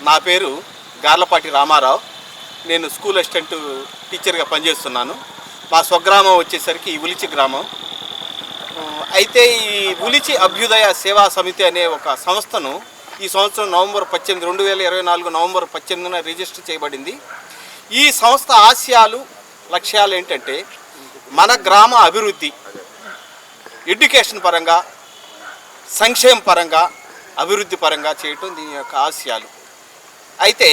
నా పేరు గార్లపాటి రామారావు. నేను స్కూల్ అసిస్టెంట్ టీచర్గా పనిచేస్తున్నాను. మా స్వగ్రామం వచ్చేసరికి ఈ ఉలిచి గ్రామం. అయితే ఈ ఉలిచి అభ్యుదయ సేవా సమితి అనే ఒక సంస్థను ఈ సంవత్సరం నవంబర్ పద్దెనిమిది రెండు వేల ఇరవై నాలుగు నవంబర్ పద్దెనిమిదిన రిజిస్టర్ చేయబడింది. ఈ సంస్థ ఆశయాలు లక్ష్యాలు ఏంటంటే మన గ్రామ అభివృద్ధి ఎడ్యుకేషన్ పరంగా సంక్షేమ పరంగా అభివృద్ధి పరంగా చేయటం దీని యొక్క ఆశయాలు. అయితే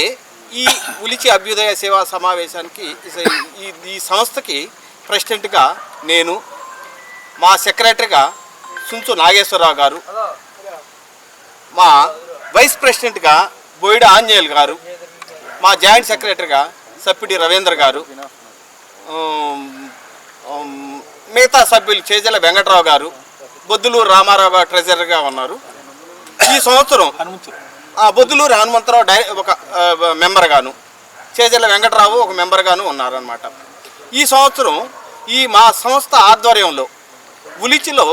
ఈ ఉలిచి అభ్యుదయ సేవా సమావేశానికి ఈ ఈ సంస్థకి ప్రెసిడెంట్గా నేను మా సెక్రటరీగా సుంచు నాగేశ్వరరావు గారు మా వైస్ ప్రెసిడెంట్గా బోయిడ ఆంజనేయులు గారు మా జాయింట్ సెక్రటరీగా సప్పిడి రవీంద్ర గారు మిగతా సభ్యులు చేజల వెంకట్రావు గారు బొద్దులూరు రామారావు గారు ట్రెజరర్గా ఉన్నారు. ఈ సంవత్సరం ఆ బొద్దులూరు హనుమంతరావు డై ఒక ఆ, మెంబర్ గాను చేజల వెంకటరావు ఒక మెంబర్ గాను ఉన్నారనమాట ఈ సంవత్సరం ఈ మా సంస్థ ఆధ్వర్యంలో ఉలిచిలో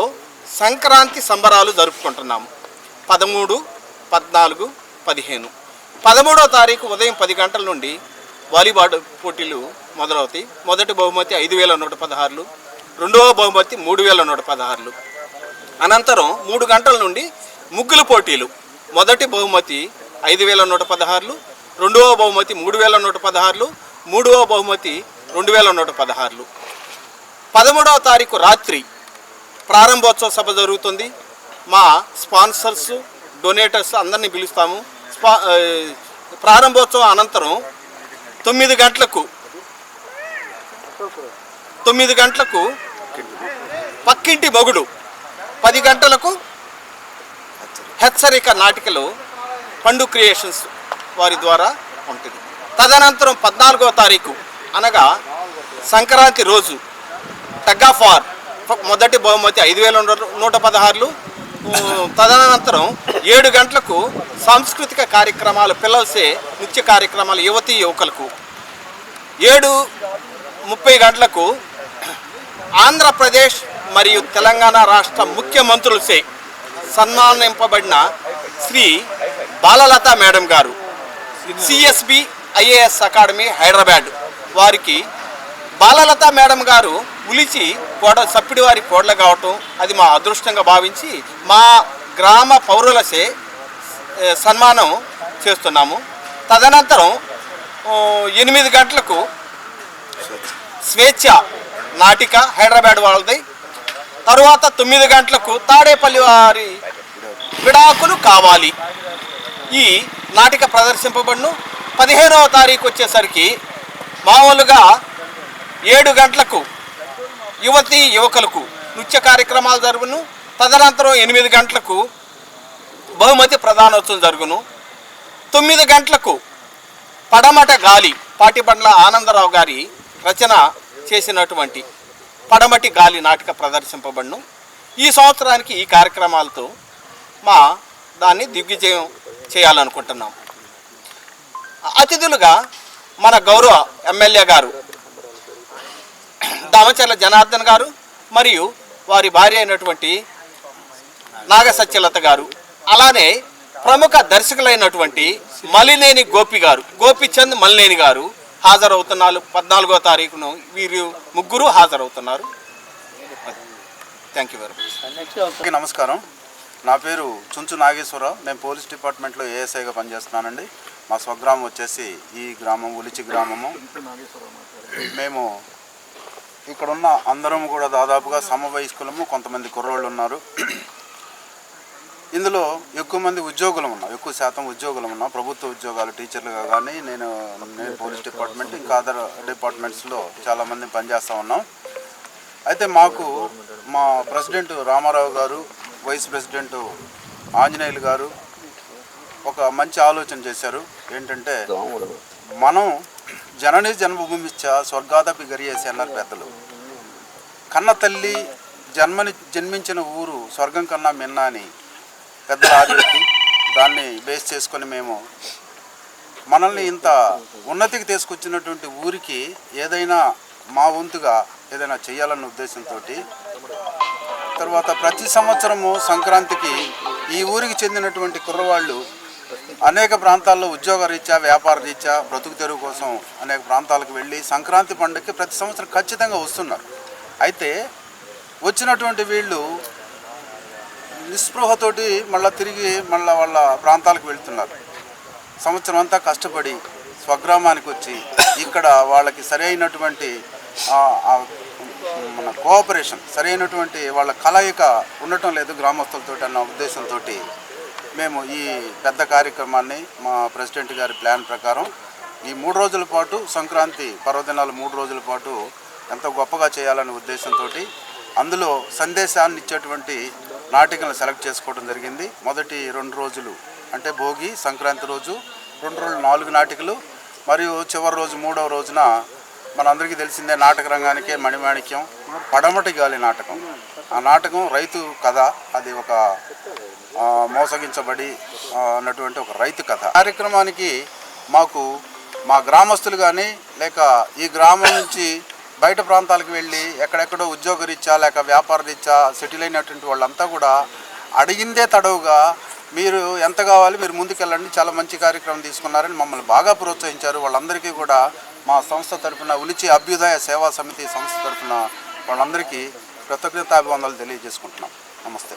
సంక్రాంతి సంబరాలు జరుపుకుంటున్నాము. పదమూడు పద్నాలుగు పదిహేను. పదమూడవ తారీఖు ఉదయం పది గంటల నుండి వాలీబాల్ పోటీలు మొదలవుతాయి. మొదటి బహుమతి ఐదు వేల నూట పదహారులు రెండవ బహుమతి మూడు వేల నూట పదహారులు. అనంతరం మూడు గంటల నుండి ముగ్గుల పోటీలు. మొదటి బహుమతి ఐదు వేల నూట పదహారులు రెండవ బహుమతి మూడు వేల నూట పదహారులు మూడవ బహుమతి రెండు వేల నూట పదహారులు. పదమూడవ తారీఖు రాత్రి ప్రారంభోత్సవ సభ జరుగుతుంది. మా స్పాన్సర్స్ డొనేటర్స్ అందరినీ పిలుస్తాము. స్పా ప్రారంభోత్సవం అనంతరం తొమ్మిది గంటలకు తొమ్మిది గంటలకు పక్కింటి మొగుడు పది గంటలకు హెచ్చరిక నాటికలు పండు క్రియేషన్స్ వారి ద్వారా ఉంటుంది. తదనంతరం పద్నాలుగవ తారీఖు అనగా సంక్రాంతి రోజు టగ్ ఆఫ్ వార్. మొదటి బహుమతి ఐదు వేల నూట పదహారులు. తదనంతరం ఏడు గంటలకు సాంస్కృతిక కార్యక్రమాలు పిల్లలసే నృత్య కార్యక్రమాలు యువతీ యువకులకు. ఏడు ముప్పై గంటలకు ఆంధ్రప్రదేశ్ మరియు తెలంగాణ రాష్ట్ర ముఖ్యమంత్రులసే సన్మానింపబడిన శ్రీ బాలలత మేడం గారు. CSB IAS academy Hyderabad. వారికి బాలలత మేడం గారు ఉలిచి కోడ సప్పిడి వారి కోడలు కావటం అది మా అదృష్టంగా భావించి మా గ్రామ పౌరులసే సన్మానం చేస్తున్నాము. తదనంతరం ఎనిమిది గంటలకు స్వేచ్ఛ నాటిక హైదరాబాద్ వాళ్ళది. తరువాత తొమ్మిది గంటలకు తాడేపల్లి వారి విడాకులు కావాలి. ఈ నాటిక ప్రదర్శింపబడును. పదిహేనవ తారీఖు వచ్చేసరికి మామూలుగా ఏడు గంటలకు యువతి యువకులకు నృత్య కార్యక్రమాలు జరుగును. తదనంతరం ఎనిమిది గంటలకు బహుమతి ప్రధానోత్సవం జరుగును. తొమ్మిది గంటలకు పడమట గాలి పాటిబండ్ల ఆనందరావు గారి రచన చేసినటువంటి పడమటి గాలి నాటిక ప్రదర్శింపబడును. ఈ సంవత్సరానికి ఈ కార్యక్రమాలతో మా దాన్ని దిగ్విజయం చేయాలనుకుంటున్నాం. అతిథులుగా మన గౌరవ ఎమ్మెల్యే గారు దామచర్ల జనార్దన్ గారు మరియు వారి భార్య అయినటువంటి నాగ సత్యలత గారు అలానే ప్రముఖ దర్శకులైనటువంటి మలినేని గోపి గారు గోపిచంద్ మలినేని గారు హాజరవుతున్నారు. పద్నాలుగో తారీఖును వీరు ముగ్గురు హాజరవుతున్నారు. థ్యాంక్ యూ వెరీ మచ్ నమస్కారం. నా పేరు చుంచు నాగేశ్వరరావు. నేను పోలీస్ డిపార్ట్మెంట్లో ఏఎస్ఐగా పనిచేస్తున్నానండి. మా స్వగ్రామం వచ్చేసి ఈ గ్రామం ఉలిచి గ్రామము. మేము ఇక్కడున్న అందరం కూడా దాదాపుగా సమవయస్కులము కొంతమంది కుర్రోళ్ళు ఉన్నారు. ఇందులో ఎక్కువ మంది ఉద్యోగులు ఉన్నాం ఎక్కువ శాతం ఉద్యోగులు ఉన్నాం ప్రభుత్వ ఉద్యోగాలు టీచర్లుగా కానీ నేను నేను పోలీస్ డిపార్ట్మెంట్ ఇంకా అదర్ డిపార్ట్మెంట్స్లో చాలామంది పనిచేస్తూ ఉన్నాం. అయితే మాకు మా ప్రెసిడెంట్ రామారావు గారు వైస్ ప్రెసిడెంట్ ఆంజనేయులు గారు ఒక మంచి ఆలోచన చేశారు. ఏంటంటే మనం జనని జన్మభూమిచ్చ స్వర్గాదపి గరియేసి అన్నారు పెద్దలు. కన్న తల్లి జన్మని జన్మించిన ఊరు స్వర్గం కన్నా మిన్న అని పెద్ద ఆదరించి దాన్ని బేస్ చేసుకొని మేము మనల్ని ఇంత ఉన్నతికి తీసుకొచ్చినటువంటి ఊరికి ఏదైనా మా వంతుగా ఏదైనా చేయాలన్న ఉద్దేశంతో తర్వాత ప్రతి సంవత్సరము సంక్రాంతికి ఈ ఊరికి చెందినటువంటి కుర్రవాళ్ళు అనేక ప్రాంతాల్లో ఉద్యోగ రీత్యా వ్యాపార రీత్యా బ్రతుకు తెరువు కోసం అనేక ప్రాంతాలకు వెళ్ళి సంక్రాంతి పండుగకి ప్రతి సంవత్సరం ఖచ్చితంగా వస్తున్నారు. అయితే వచ్చినటువంటి వీళ్ళు నిస్పృహతోటి మళ్ళీ తిరిగి మళ్ళీ వాళ్ళ ప్రాంతాలకు వెళ్తున్నారు. సంవత్సరం అంతా కష్టపడి స్వగ్రామానికి వచ్చి ఇక్కడ వాళ్ళకి సరైనటువంటి మన కోఆపరేషన్ సరైనటువంటి వాళ్ళ కలయిక ఉండటం లేదు గ్రామస్తులతో అన్న ఉద్దేశంతో మేము ఈ పెద్ద కార్యక్రమాన్ని మా ప్రెసిడెంట్ గారి ప్లాన్ ప్రకారం ఈ మూడు రోజుల పాటు సంక్రాంతి పర్వదినాలు మూడు రోజుల పాటు ఎంతో గొప్పగా చేయాలనే ఉద్దేశంతో అందులో సందేశాన్ని ఇచ్చేటువంటి నాటికలను సెలెక్ట్ చేసుకోవడం జరిగింది. మొదటి రెండు రోజులు అంటే భోగి సంక్రాంతి రోజు రెండు రోజులు నాలుగు నాటికలు మరియు చివరి రోజు మూడవ రోజున మనందరికీ తెలిసిందే నాటక రంగానికే మణిమాణిక్యం పడమటి గాలి నాటకం. ఆ నాటకం రైతు కథ అది ఒక మోసగించబడి అన్నటువంటి ఒక రైతు కథ. కార్యక్రమానికి మాకు మా గ్రామస్తులు కానీ లేక ఈ గ్రామం నుంచి బయట ప్రాంతాలకు వెళ్ళి ఎక్కడెక్కడో ఉద్యోగ రీత్యా లేక వ్యాపార రీత్యా సెటిల్ అయినటువంటి వాళ్ళంతా కూడా అడిగిందే తడవుగా మీరు ఎంత కావాలి మీరు ముందుకెళ్ళండి చాలా మంచి కార్యక్రమం తీసుకున్నారని మమ్మల్ని బాగా ప్రోత్సహించారు. వాళ్ళందరికీ కూడా మా సంస్థ తరఫున ఉలిచి అభ్యుదయ సేవా సమితి సంస్థ తరఫున వాళ్ళందరికీ కృతజ్ఞతాభివందనలు తెలియజేసుకుంటున్నాం. నమస్తే.